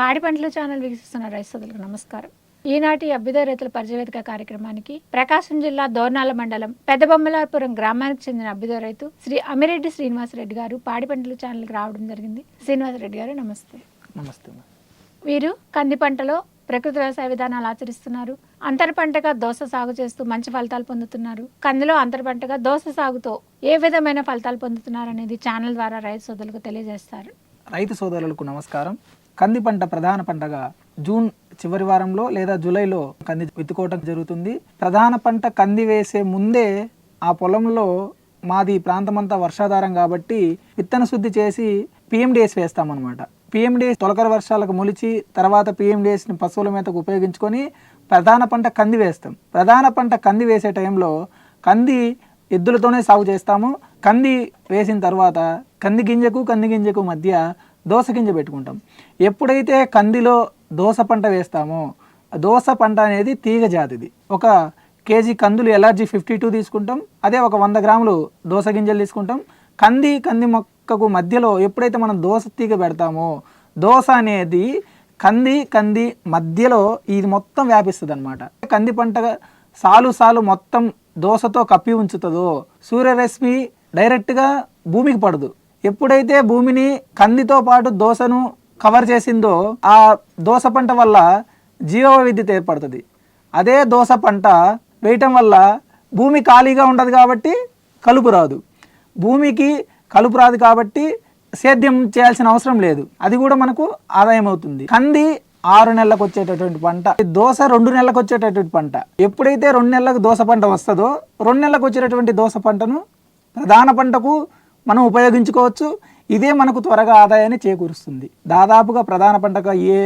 పాడి పంటలు ఛానల్ వీక్షిస్తున్న రైతు సోదరులకు నమస్కారం. ఈనాటి అభ్యుదయ రైతుల పరిచయవేదిక కార్యక్రమానికి ప్రకాశం జిల్లా దోర్నాల మండలం పెద్దబొమ్మలాపురం గ్రామానికి చెందిన అభ్యుదయ రైతు శ్రీ అమిరెడ్డి శ్రీనివాసరెడ్డి గారు పాడి పంటలు ఛానల్కి రావడం జరిగింది. శ్రీనివాసరెడ్డి గారు నమస్తే. నమస్తే. వీరు కంది పంటలో ప్రకృతి వ్యవసాయ విధానాలు ఆచరిస్తున్నారు. అంతర పంటగా దోస సాగు చేస్తూ మంచి ఫలితాలు పొందుతున్నారు. కందిలో అంతర పంటగా దోస సాగుతో ఏ విధమైన ఫలితాలు పొందుతున్నారు అనేది ఛానల్ ద్వారా రైతు సోదరులకు తెలియజేస్తారు. రైతు సోదరులకు నమస్కారం. కంది పంట ప్రధాన పంటగా జూన్ చివరి వారంలో లేదా జూలైలో కంది విత్తుకోవటం జరుగుతుంది. ప్రధాన పంట కంది వేసే ముందే ఆ పొలంలో మాది ప్రాంతమంతా వర్షాధారం కాబట్టి విత్తన శుద్ధి చేసి పిఎండిఎస్ వేస్తామన్నమాట. పిఎండిఎస్ తొలకర వర్షాలకు మొలిచి తర్వాత పిఎండిఎస్ని పశువుల మేతకు ఉపయోగించుకొని ప్రధాన పంట కంది వేస్తాం. ప్రధాన పంట కంది వేసే టైంలో కంది ఎద్దులతోనే సాగు చేస్తాము. కంది వేసిన తర్వాత కంది గింజకు కంది గింజకు మధ్య దోస గింజ పెట్టుకుంటాం. ఎప్పుడైతే కందిలో దోస పంట వేస్తామో దోస పంట అనేది తీగ జాతిది. ఒక కేజీ కందులు ఎలర్జీ ఫిఫ్టీ టూ తీసుకుంటాం. అదే ఒక వంద గ్రాములు దోస గింజలు తీసుకుంటాం. కంది కంది మొక్కకు మధ్యలో ఎప్పుడైతే మనం దోస తీగ పెడతామో దోస అనేది కంది కంది మధ్యలో ఇది మొత్తం వ్యాపిస్తుంది అనమాట కంది పంట సాలు సాలు మొత్తం దోసతో కప్పి ఉంచుతుందో సూర్యరశ్మి డైరెక్ట్గా భూమికి పడదు. ఎప్పుడైతే భూమిని కందితో పాటు దోసను కవర్ చేసిందో ఆ దోస పంట వల్ల జీవ విద్యుత్ ఏర్పడుతుంది. అదే దోస పంట వేయటం వల్ల భూమి ఖాళీగా ఉండదు కాబట్టి కలుపు రాదు. భూమికి కలుపు రాదు కాబట్టి సేద్యం చేయాల్సిన అవసరం లేదు. అది కూడా మనకు ఆదాయం అవుతుంది. కంది ఆరు నెలలకు వచ్చేటటువంటి పంట దోశ రెండు నెలలకు వచ్చేటటువంటి పంట. ఎప్పుడైతే రెండు నెలలకు దోశ పంట వస్తుందో రెండు నెలలకు వచ్చేటటువంటి దోశ పంటను ప్రధాన పంటకు మనం ఉపయోగించుకోవచ్చు. ఇదే మనకు త్వరగా ఆదాయాన్ని చేకూరుస్తుంది. దాదాపుగా ప్రధాన పంటగా ఏ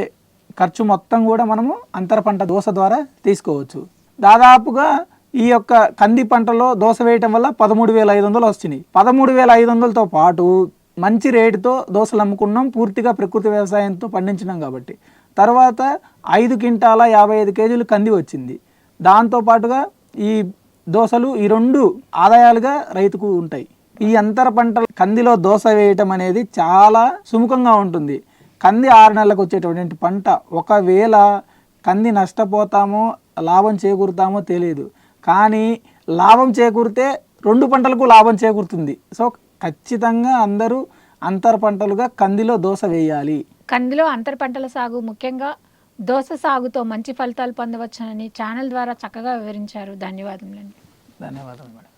ఖర్చు మొత్తం కూడా మనము అంతర పంట దోశ ద్వారా తీసుకోవచ్చు. దాదాపుగా ఈ యొక్క కంది పంటలో దోస వేయటం వల్ల పదమూడు వేల ఐదు వందలు వస్తున్నాయి. పదమూడు వేల ఐదు వందలతో పాటు మంచి రేటుతో దోసలు అమ్ముకున్నాం. పూర్తిగా ప్రకృతి వ్యవసాయంతో పండించినాం కాబట్టి. తర్వాత ఐదు క్వింటాల యాభై ఐదు కేజీలు కంది వచ్చింది. దాంతో పాటుగా ఈ దోశలు ఈ రెండు ఆదాయాలుగా రైతుకు ఉంటాయి. ఈ అంతర పంట కందిలో దోస వేయటం అనేది చాలా సుముఖంగా ఉంటుంది. కంది ఆరు నెలలకు వచ్చేటటువంటి పంట ఒకవేళ కంది నష్టపోతామో లాభం చేకూరుతామో తెలియదు. కానీ లాభం చేకూరితే రెండు పంటలకు లాభం చేకూరుతుంది. సో ఖచ్చితంగా అందరూ అంతర పంటలుగా కందిలో దోస వేయాలి. కందిలో అంతర పంటల సాగు ముఖ్యంగా దోస సాగుతో మంచి ఫలితాలు పొందవచ్చునని ఛానల్ ద్వారా చక్కగా వివరించారు. ధన్యవాదములండి. ధన్యవాదాలు మేడం.